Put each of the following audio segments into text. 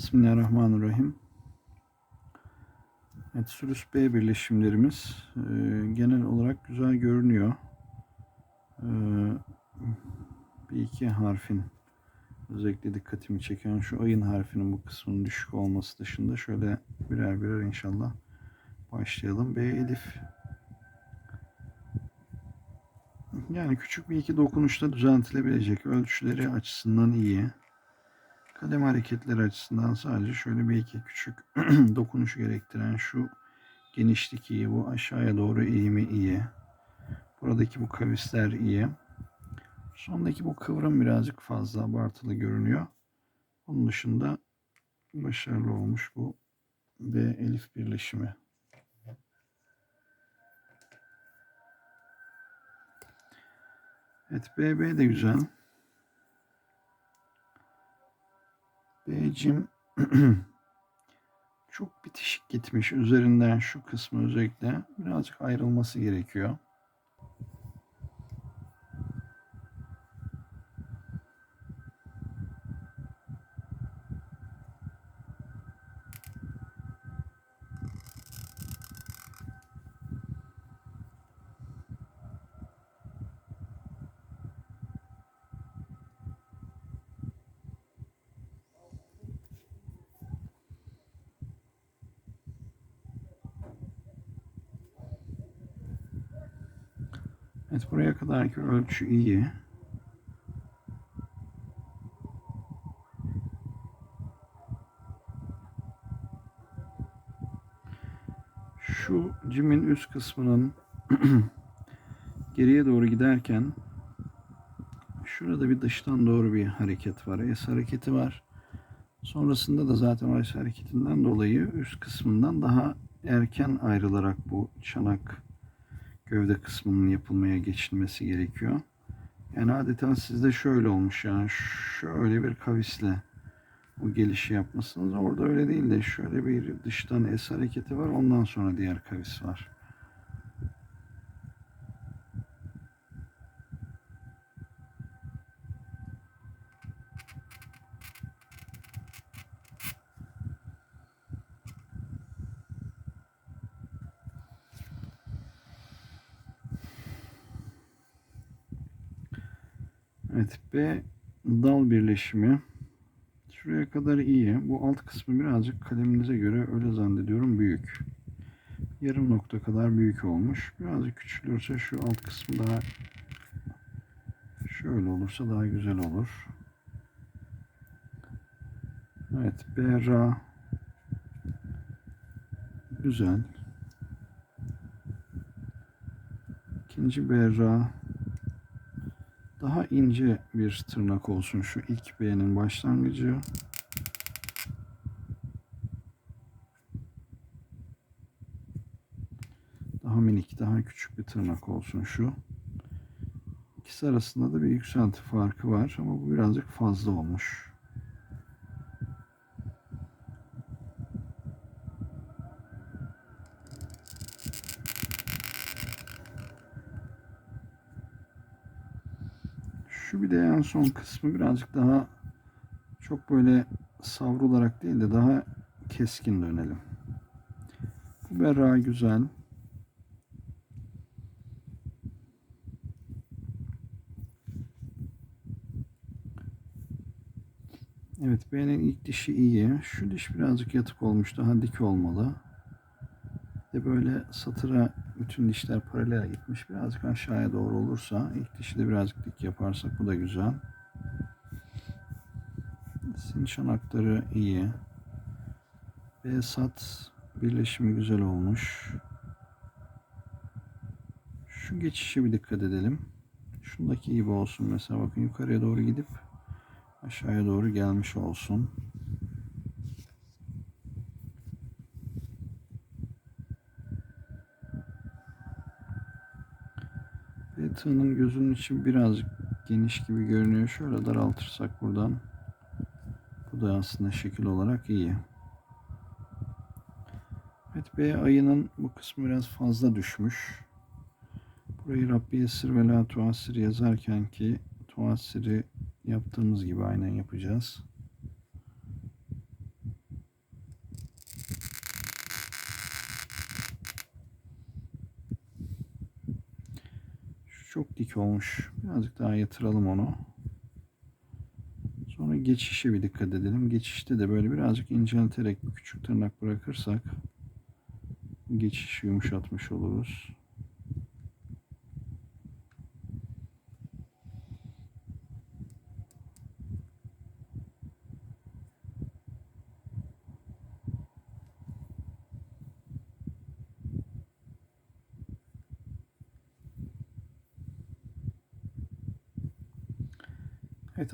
Bismillahirrahmanirrahim. Evet, Sülüs B birleşimlerimiz e, genel olarak güzel görünüyor. E, bir iki harfin özellikle dikkatimi çeken şu ayın harfinin bu kısmının düşük olması dışında şöyle birer birer inşallah başlayalım. B elif yani küçük bir iki dokunuşta düzeltilebilecek ölçüleri açısından iyi. Kalem hareketleri açısından sadece şöyle bir iki küçük dokunuş gerektiren şu genişlik iyi, bu aşağıya doğru eğimi iyi. Buradaki bu kavisler iyi. Sondaki bu kıvrım birazcık fazla abartılı görünüyor. Onun dışında başarılı olmuş bu ve elif birleşimi. Evet BB de güzel. B'cim çok bitişik gitmiş. Üzerinden şu kısmı özellikle birazcık ayrılması gerekiyor. Evet buraya kadarki ölçü iyi. Şu cimin üst kısmının geriye doğru giderken şurada bir dıştan doğru bir hareket var. S hareketi var. Sonrasında da zaten o hareketinden dolayı üst kısmından daha erken ayrılarak bu çanak gövde kısmının yapılmaya geçilmesi gerekiyor. Yani adeta sizde şöyle olmuş yani şöyle bir kavisle bu gelişi yapmışsınız. Orada öyle değil de şöyle bir dıştan es hareketi var ondan sonra diğer kavis var. Evet B dal birleşimi şuraya kadar iyi. Bu alt kısmı birazcık kaleminize göre öyle zannediyorum büyük. Yarım nokta kadar büyük olmuş. Birazcık küçülürse şu alt kısmı daha şöyle olursa daha güzel olur. Evet B ra güzel. İkinci B ra daha ince bir tırnak olsun şu ilk B'nin başlangıcı. Daha minik, daha küçük bir tırnak olsun şu. İkisi arasında da bir yükselti farkı var ama bu birazcık fazla olmuş. Şu bir de en son kısmı birazcık daha çok böyle savrularak değil de daha keskin dönelim. Bu berra güzel. Evet B'nin ilk dişi iyi. Şu diş birazcık yatık olmuş. Daha dik olmalı. De böyle satıra bütün dişler paralel gitmiş. Birazcık aşağıya doğru olursa ilk dişi de birazcık dik yaparsak bu da güzel. Sin çanakları iyi. B sat birleşimi güzel olmuş. Şu geçişe bir dikkat edelim. Şundaki gibi olsun mesela bakın yukarıya doğru gidip aşağıya doğru gelmiş olsun. Tığının gözünün içi birazcık geniş gibi görünüyor. Şöyle daraltırsak buradan. Bu da aslında şekil olarak iyi. Evet B ayının bu kısmı biraz fazla düşmüş. Burayı Rabbi Esir ve La Tuasir yazarken ki Tuasir'i yaptığımız gibi aynen yapacağız. çok dik olmuş. Birazcık daha yatıralım onu. Sonra geçişe bir dikkat edelim. Geçişte de böyle birazcık incelterek küçük tırnak bırakırsak geçişi yumuşatmış oluruz.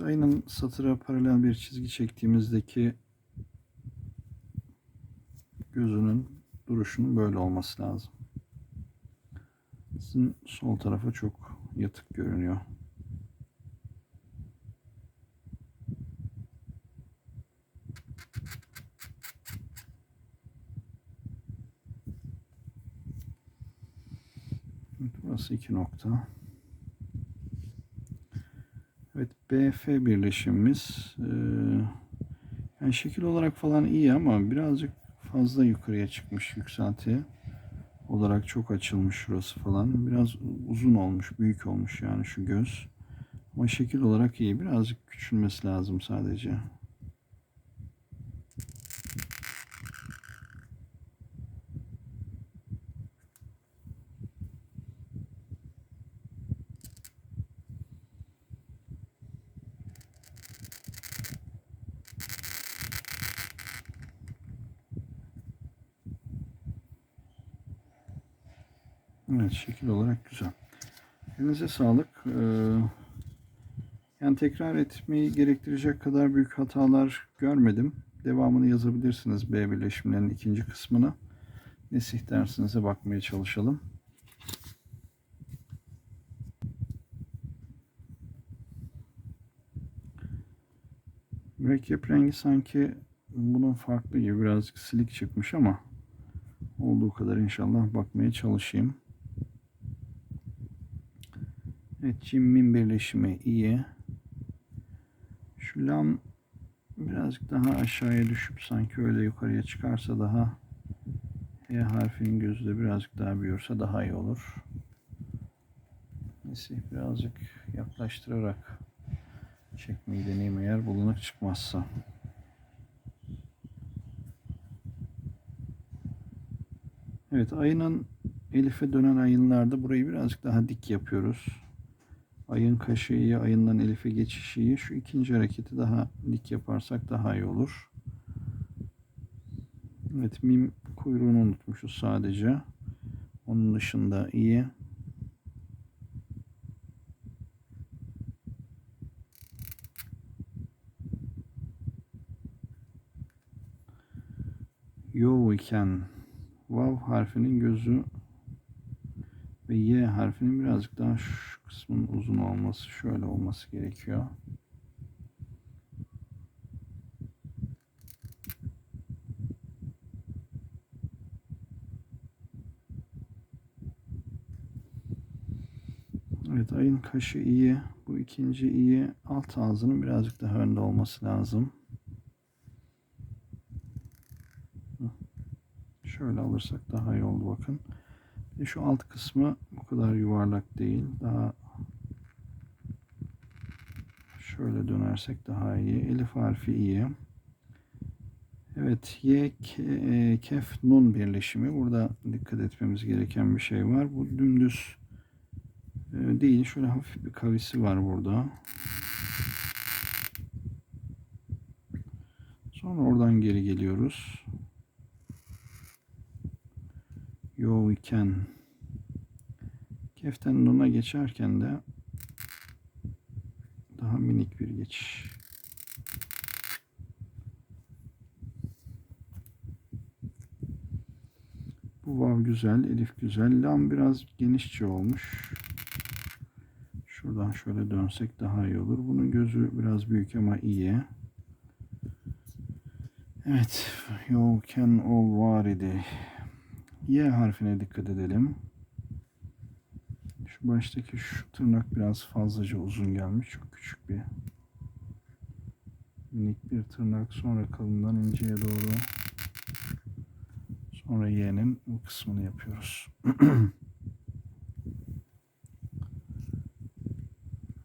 Ayının satıra paralel bir çizgi çektiğimizdeki gözünün duruşunun böyle olması lazım. Sizin sol tarafa çok yatık görünüyor. Burası iki nokta. Evet BF birleşimimiz eee, yani şekil olarak falan iyi ama birazcık fazla yukarıya çıkmış yükselti olarak çok açılmış şurası falan. Biraz uzun olmuş, büyük olmuş yani şu göz. Ama şekil olarak iyi. Birazcık küçülmesi lazım sadece. Evet şekil olarak güzel. Elinize sağlık. Ee, yani tekrar etmeyi gerektirecek kadar büyük hatalar görmedim. Devamını yazabilirsiniz B birleşimlerinin ikinci kısmına. Nesih dersinize bakmaya çalışalım. Mürekkep rengi sanki bunun farklı gibi birazcık silik çıkmış ama olduğu kadar inşallah bakmaya çalışayım. Evet Jim'in birleşimi iyi. Şu lam birazcık daha aşağıya düşüp sanki öyle yukarıya çıkarsa daha H harfinin gözü de birazcık daha büyürse daha iyi olur. Neyse birazcık yaklaştırarak çekmeyi deneyeyim eğer bulanık çıkmazsa. Evet ayının Elif'e dönen ayınlarda burayı birazcık daha dik yapıyoruz. Ayın kaşı iyi, ayından Elif'e geçişi. Şu ikinci hareketi daha dik yaparsak daha iyi olur. Evet mim kuyruğunu unutmuşuz sadece. Onun dışında iyi. Yo iken Vav harfinin gözü ve Y harfinin birazcık daha şu kısmın uzun olması, şöyle olması gerekiyor. Evet ayın kaşı iyi. Bu ikinci iyi. Alt ağzının birazcık daha önde olması lazım. Şöyle alırsak daha iyi oldu bakın. Şu alt kısmı kadar yuvarlak değil. Daha şöyle dönersek daha iyi. Elif harfi iyi. Evet, Y, e, Kef, Nun birleşimi. Burada dikkat etmemiz gereken bir şey var. Bu dümdüz e, değil. Şöyle hafif bir kavisi var burada. Sonra oradan geri geliyoruz. Yo iken keften nuna geçerken de daha minik bir geçiş. Bu vav güzel, elif güzel. Lam biraz genişçe olmuş. Şuradan şöyle dönsek daha iyi olur. Bunun gözü biraz büyük ama iyi. Evet. You can all varidi. Y harfine dikkat edelim. Baştaki şu tırnak biraz fazlaca uzun gelmiş. Çok küçük bir minik bir tırnak. Sonra kalından inceye doğru. Sonra Y'nin bu kısmını yapıyoruz.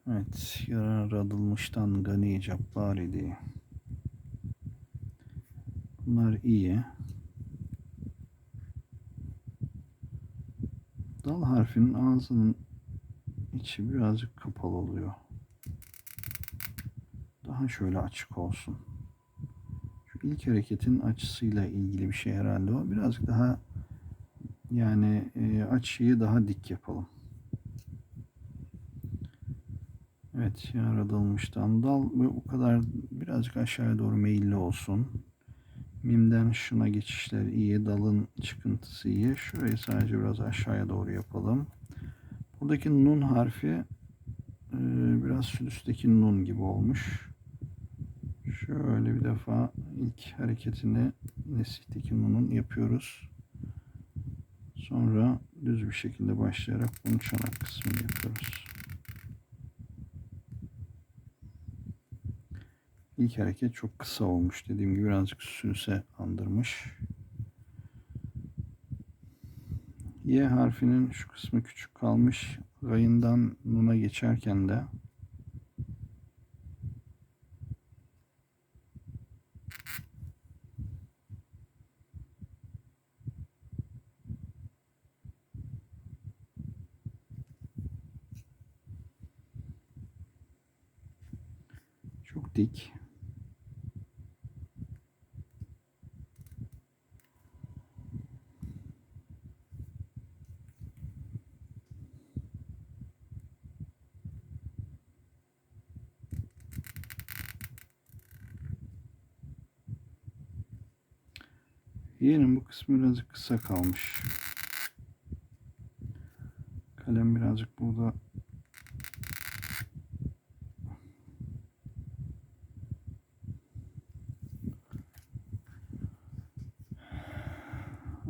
Evet, yaradılmıştan gani cabbar idi. Bunlar iyi. Dal harfinin ağzının içi birazcık kapalı oluyor. Daha şöyle açık olsun. Şu ilk hareketin açısıyla ilgili bir şey herhalde o. Birazcık daha yani e, açıyı daha dik yapalım. Evet yaradılmıştan dal ve o kadar birazcık aşağıya doğru meyilli olsun. Mimden şuna geçişler iyi. Dalın çıkıntısı iyi. Şurayı sadece biraz aşağıya doğru yapalım. Buradaki nun harfi e, biraz sülüsteki nun gibi olmuş. Şöyle bir defa ilk hareketini nesihteki nunun yapıyoruz. Sonra düz bir şekilde başlayarak bunun çanak kısmını yapıyoruz. İlk hareket çok kısa olmuş. Dediğim gibi birazcık sülse andırmış. Y harfinin şu kısmı küçük kalmış. Gayından nuna geçerken de çok dik. Yeğenin bu kısmı birazcık kısa kalmış. Kalem birazcık burada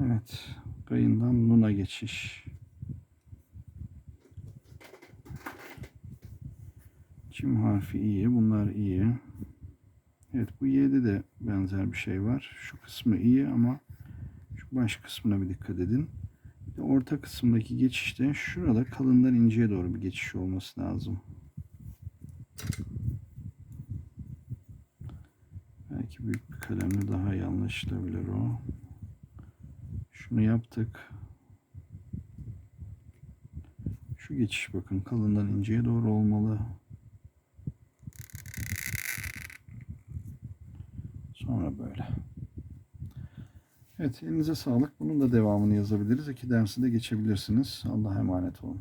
Evet. Gayından Nun'a geçiş. Çim harfi iyi. Bunlar iyi. Evet bu Y'de de benzer bir şey var. Şu kısmı iyi ama şu baş kısmına bir dikkat edin. Bir de orta kısımdaki geçişte şurada kalından inceye doğru bir geçiş olması lazım. Belki büyük bir kalemle daha iyi anlaşılabilir o. Şunu yaptık. Şu geçiş bakın kalından inceye doğru olmalı. Sonra böyle. Evet elinize sağlık. Bunun da devamını yazabiliriz. İki dersi de geçebilirsiniz. Allah'a emanet olun.